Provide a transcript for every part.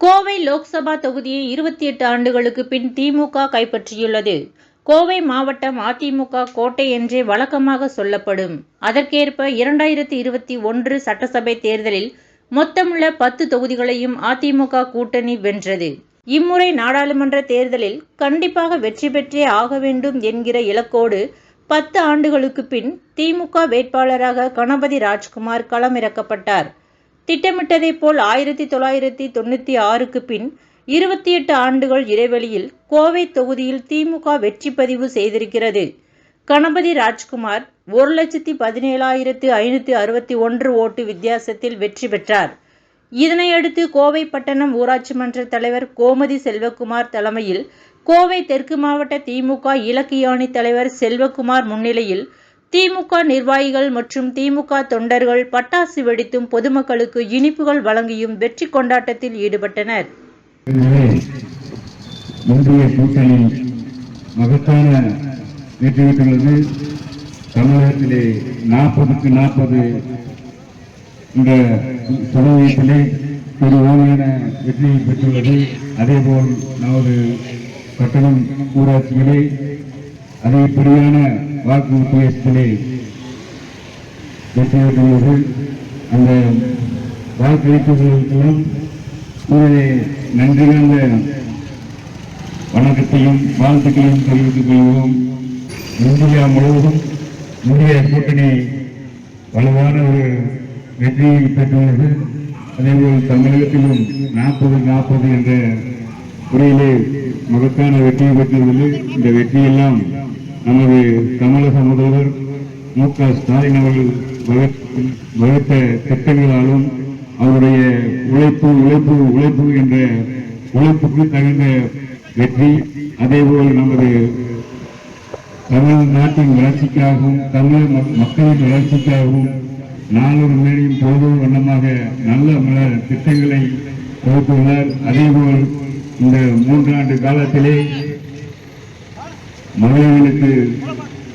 கோவை லோக்சபா தொகுதியை இருபத்தி எட்டு ஆண்டுகளுக்கு பின் திமுக கைப்பற்றியுள்ளது. கோவை மாவட்டம் அதிமுக கோட்டை என்றே வழக்கமாக சொல்லப்படும். அதற்கேற்ப இரண்டாயிரத்தி இருபத்தி ஒன்று சட்டசபை தேர்தலில் மொத்தமுள்ள பத்து தொகுதிகளையும் அதிமுக கூட்டணி வென்றது. இம்முறை நாடாளுமன்ற தேர்தலில் கண்டிப்பாக வெற்றி பெற்றே ஆக வேண்டும் என்கிற இலக்கோடு பத்து ஆண்டுகளுக்கு பின் திமுக வேட்பாளராக கணபதி ராஜ்குமார் களமிறக்கப்பட்டார். திட்டமிட்டதைப் போல் ஆயிரத்தி தொள்ளாயிரத்தி தொண்ணூற்றி ஆறுக்கு பின் இருபத்தி எட்டு ஆண்டுகள் இடைவெளியில் கோவை தொகுதியில் திமுக வெற்றி பதிவு செய்திருக்கிறது. கணபதி ராஜ்குமார் ஒரு லட்சத்தி பதினேழாயிரத்து ஐநூற்றி அறுபத்தி ஒன்று ஓட்டு வித்தியாசத்தில் வெற்றி பெற்றார். இதனையடுத்து கோவை பட்டணம் ஊராட்சி மன்ற தலைவர் கோமதி செல்வகுமார் தலைமையில் கோவை தெற்கு மாவட்ட திமுக இலக்கிய அணி தலைவர் செல்வகுமார் முன்னிலையில் திமுக நிர்வாகிகள் மற்றும் திமுக தொண்டர்கள் பட்டாசு வெடித்தும் பொதுமக்களுக்கு இனிப்புகள் வழங்கியும் வெற்றி கொண்டாட்டத்தில் ஈடுபட்டனர். எனவே இந்திய கூட்டணி மகத்தான வெற்றி பெற்றுள்ளது. தமிழகத்திலே நாற்பதுக்கு நாற்பது இந்த தொகுதியத்திலே ஒரு ஓமையான வெற்றியை பெற்றுள்ளது. அதேபோல் நமது கட்டணம் ஊராட்சிகளே அதிகப்படியான வாக்கு வித்தியாசத்திலே வெற்றி அந்த வாக்களித்தவர்களுக்கெல்லாம் உங்களுடைய நன்றி கலந்த வணக்கத்தையும் வாழ்த்துக்களையும் தெரிவித்துக் கொள்வோம் இந்தியா முழுவதும் இந்திய கூட்டணி வலுவான ஒரு வெற்றியை பெற்றுள்ளது. அதேபோல் தமிழகத்திலும் நாற்பது நாற்பது என்ற முறையிலே மகத்தான வெற்றியை பெற்றுள்ளது. இந்த வெற்றியெல்லாம் நமது தமிழக முதல்வர் மு க ஸ்டாலின் அவர்கள் வகுத்த- திட்டங்களாலும் அவருடைய உழைப்பு உழைப்பு உழைப்பு என்ற உழைப்புக்கு தகுந்த வெற்றி அதேபோல் நமது தமிழ்நாட்டின் வளர்ச்சிக்காகவும் தமிழ் மக்- மக்களின் வளர்ச்சிக்காகவும் நாளொரு மேடையும் பொழுதும் வண்ணமாக நல்ல மல திட்டங்களை வகுத்துள்ளார் அதேபோல் இந்த மூன்றாண்டு காலத்திலே மகளிர்களுக்கு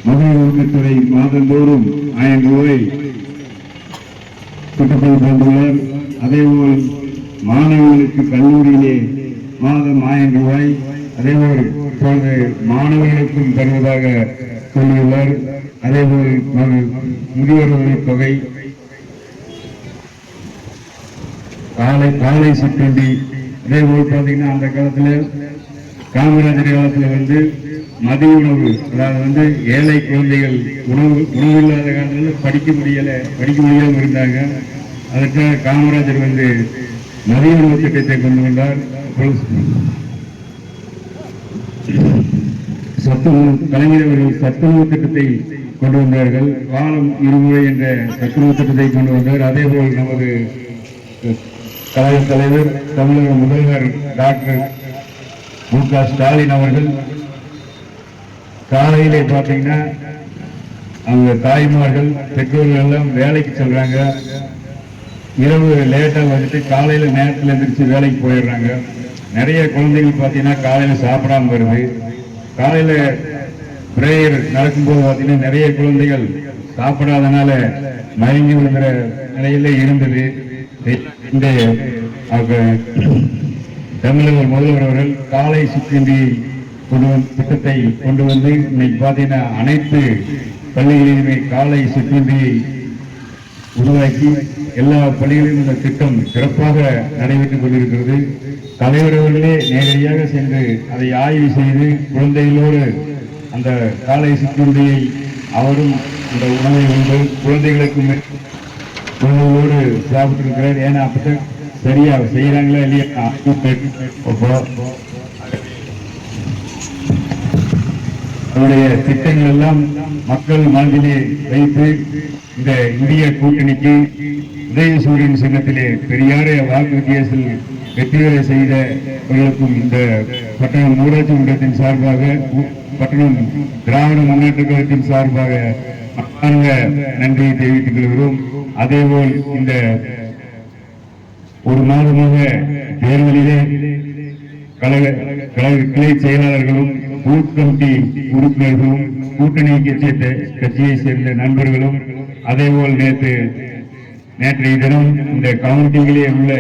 மகளிர் உரிமைத்துறை மாதந்தோறும் ஆயிரம் ரூபாய் திட்டத்தை தந்துள்ளார் அதேபோல் மாணவர்களுக்கு கல்லூரியிலே மாதம் ஆயிரம் ரூபாய் அதேபோல் இப்பொழுது மாணவர்களுக்கும் தருவதாக சொல்லியுள்ளார். அதேபோல் ம- தொகை காலை காலை சிற்றுண்டி அதேபோல் பார்த்தீங்கன்னா அந்த காலத்துல காமராஜர் காலத்துல வந்து மதிய உணவு அதாவது வந்து ஏழை குழந்தைகள் உணவு உணவு இல்லாத காலத்தில் படிக்க முடியலை படிக்க முடியாமல் இருந்தாங்க. அதற்காக காமராஜர் வந்து மதிய உணவு திட்டத்தை கொண்டு வந்தார். சத்துணவு கலைஞர் அவர்கள் சத்துணவு திட்டத்தை கொண்டு வந்தார்கள். காலம் இருமுறை என்ற சத்துணவு திட்டத்தை கொண்டு வந்தார். அதே போல் நமது கழக தலைவர் தமிழக முதல்வர் டாக்டர் மு க ஸ்டாலின் அவர்கள் காலையிலே பார்த்தீங்கன்னா அவங்க தாய்மார்கள் பெற்றோர்கள் எல்லாம் வேலைக்கு செல்றாங்க. இரவு லேட்டா வந்துட்டு காலையில் நேரத்தில் எந்திரிச்சு வேலைக்கு போயிடுறாங்க. நிறைய குழந்தைகள் பார்த்தீங்கன்னா காலையில் சாப்பிடாம வருது. காலையில பிரேயர் நடக்கும்போது பார்த்தீங்கன்னா நிறைய குழந்தைகள் சாப்பிடாதனால மயங்கி விழுகிற நிலையில இருந்தது. இந்த தமிழக முதல்வர் அவர்கள் காலை சுற்றி கொண்டு திட்டத்தை கொண்டு வந்து இன்னைக்கு பார்த்தீங்கன்னா அனைத்து பள்ளிகளிலுமே காலை சிற்றுண்டியை உருவாக்கி எல்லா பள்ளிகளிலும் இந்த திட்டம் சிறப்பாக நடைபெற்றுக் கொண்டிருக்கிறது. தலைவர் அவர்களே நேரடியாக சென்று அதை ஆய்வு செய்து குழந்தைகளோடு அந்த காலை சிற்றுண்டியை அவரும் இந்த உணவை உண்டு. குழந்தைகளுக்கும் குழந்தைகளோடு சாப்பிட்டிருக்கிறார். ஏன்னா அப்பதான் சரியா செய்யறாங்களா இல்லையா? அப்போ அவருடைய திட்டங்கள் எல்லாம் மக்கள் மனதிலே வைத்து இந்த இந்திய கூட்டணிக்கு உதயசூரியன் சின்னத்திலே பெரியாரை வாக்கு வித்தியாசத்தில் வெற்றி பெற செய்தவர்களுக்கும் இந்த பட்டணம் ஊராட்சி மன்றத்தின் சார்பாக பட்டணம் திராவிட முன்னேற்ற கழகத்தின் சார்பாக மனமார்ந்த நன்றியை தெரிவித்துக் கொள்கிறோம். அதேபோல் இந்த ஒரு மாதமாக தேர்தலிலே கழக கழக கிளை செயலாளர்களும் பூத் கமிட்டி உறுப்பினர்களும் கூட்டணி கட்சியை கட்சியை சேர்ந்த நண்பர்களும் அதேபோல் நேற்று நேற்றைய தினம் இந்த கவுண்டிங்கிலே உள்ள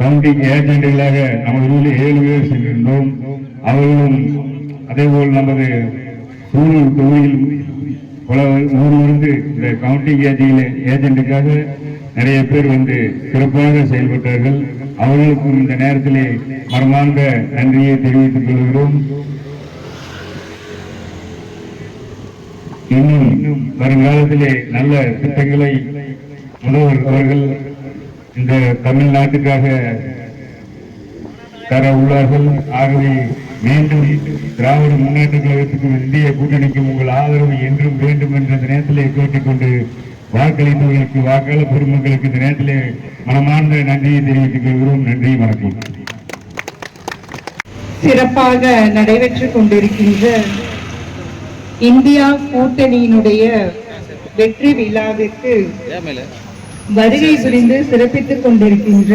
கவுண்டிங் ஏஜென்ட்களாக நமது ஊரில் ஏழு பேர் சென்றிருந்தோம். அவர்களும் அதேபோல் நமது சூழல் தொகுதியில் பல ஊரிலிருந்து இந்த கவுண்டிங் ஏஜென்ட் ஏஜென்ட்டுக்காக நிறைய பேர் வந்து சிறப்பாக செயல்பட்டார்கள். அவர்களுக்கும் இந்த நேரத்திலே மனமார்ந்த நன்றியை தெரிவித்துக் கொள்கிறோம். இன்னும் இன்னும் வருங்காலத்திலே நல்ல திட்டங்களை முதல்வர் அவர்கள் இந்த தமிழ்நாட்டுக்காக தர உள்ளார்கள். ஆகவே மீண்டும் திராவிட முன்னேற்ற கழகத்துக்கும் இந்திய கூட்டணிக்கும் உங்கள் ஆதரவு என்றும் வேண்டும் என்ற நேரத்திலே கேட்டுக்கொண்டு வாக்களித்தவர்களுக்கு வாக்களித்த பெருமக்களுக்கு இந்த நேரத்திலே மனமார்ந்த நன்றியை தெரிவித்துக் கொள்கிறோம். நன்றி வணக்கம். சிறப்பாக நடைபெற்றுக் கொண்டிருக்கின்ற இந்தியா கூட்டணியினுடைய வெற்றி விழாவிற்கு வருகை புரிந்து சிறப்பித்துக் கொண்டிருக்கின்ற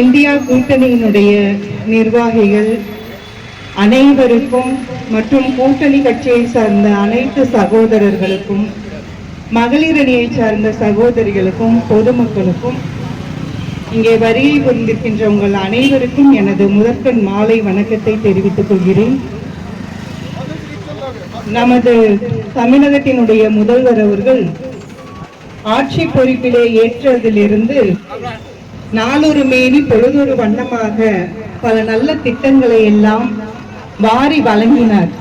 இந்தியா கூட்டணியினுடைய நிர்வாகிகள் அனைவருக்கும் மற்றும் கூட்டணி கட்சியை சார்ந்த அனைத்து சகோதரர்களுக்கும் மகளிர் அணியை சார்ந்த சகோதரிகளுக்கும் பொதுமக்களுக்கும் இங்கே வருகை புரிந்திருக்கின்ற உங்கள் அனைவருக்கும் எனது முதற்கண் மாலை வணக்கத்தை தெரிவித்துக் கொள்கிறேன். நமது தமிழகத்தினுடைய முதல்வர் அவர்கள் ஆட்சி பொறுப்பிலே ஏற்றதிலிருந்து நாளொரு மேனி பொழுதொரு வண்ணமாக பல நல்ல திட்டங்களை எல்லாம் வாரி வழங்கினார்.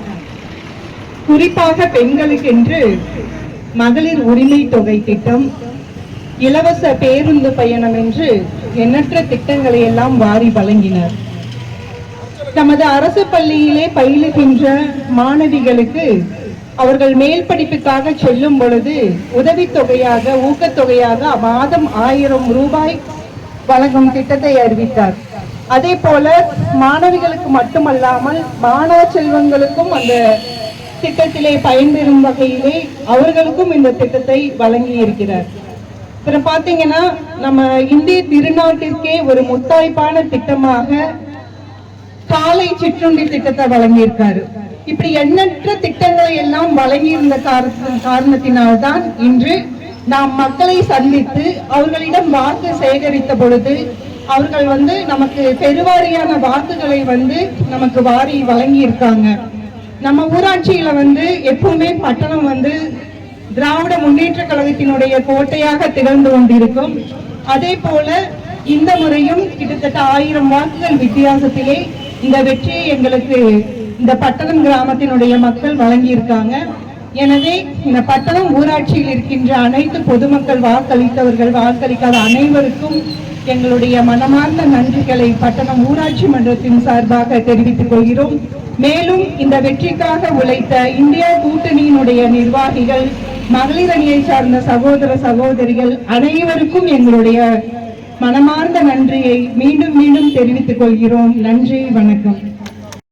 குறிப்பாக பெண்களுக்கென்று மகளிர் உரிமை தொகை திட்டம். இலவச பேருந்து பயணம் என்று எண்ணற்ற திட்டங்களை எல்லாம் வாரி வழங்கினர். நமது அரசு பள்ளியிலே பயிலுகின்ற மாணவிகளுக்கு அவர்கள் மேல் படிப்புக்காக செல்லும் பொழுது உதவித்தொகையாக ஊக்கத்தொகையாக மாதம் ஆயிரம் ரூபாய் வழங்கும் திட்டத்தை அறிவித்தார். அதே போல மாணவிகளுக்கு மட்டுமல்லாமல் மாணவ செல்வங்களுக்கும் அந்த திட்டத்திலே பயன்பெறும் வகையிலே அவர்களுக்கும் இந்த திட்டத்தை வழங்கி இருக்கிறார் அப்புறம் பார்த்தீங்கன்னா நம்ம இந்திய திருநாட்டிற்கே ஒரு முத்தாய்ப்பான திட்டமாக காலை சிற்றுண்டி திட்டத்தை வழங்கியிருக்காரு. இப்படி எண்ணற்ற திட்டங்களை எல்லாம் வழங்கியிருந்த காரணத்தினால்தான் இன்று நாம் மக்களை சந்தித்து அவர்களிடம் வாக்கு சேகரித்த பொழுது அவர்கள் வந்து நமக்கு பெருவாரியான வாக்குகளை வந்து நமக்கு வாரி வழங்கி இருக்காங்க நம்ம ஊராட்சியில வந்து எப்பவுமே பட்டணம் வந்து திராவிட முன்னேற்ற கழகத்தினுடைய கோட்டையாக திகழ்ந்து கொண்டிருக்கும். அதே போல இந்த முறையும் கிட்டத்தட்ட ஆயிரம் வாக்குகள் வித்தியாசத்திலே இந்த வெற்றியை எங்களுக்கு இந்த பட்டணம் கிராமத்தினுடைய மக்கள் வழங்கியிருக்காங்க. எனவே இந்த பட்டணம் ஊராட்சியில் இருக்கின்ற அனைத்து பொதுமக்கள் வாக்களித்தவர்கள் வாக்களிக்காத அனைவருக்கும் எங்களுடைய மனமார்ந்த நன்றிகளை பட்டணம் ஊராட்சி மன்றத்தின் சார்பாக தெரிவித்துக் கொள்கிறோம். மேலும் இந்த வெற்றிக்காக உழைத்த இந்தியா கூட்டணியினுடைய நிர்வாகிகள் மகளிர் அணியை சார்ந்த சகோதர சகோதரிகள் அனைவருக்கும் எங்களுடைய மனமார்ந்த நன்றியை மீண்டும் மீண்டும் தெரிவித்துக் கொள்கிறோம். நன்றி வணக்கம்.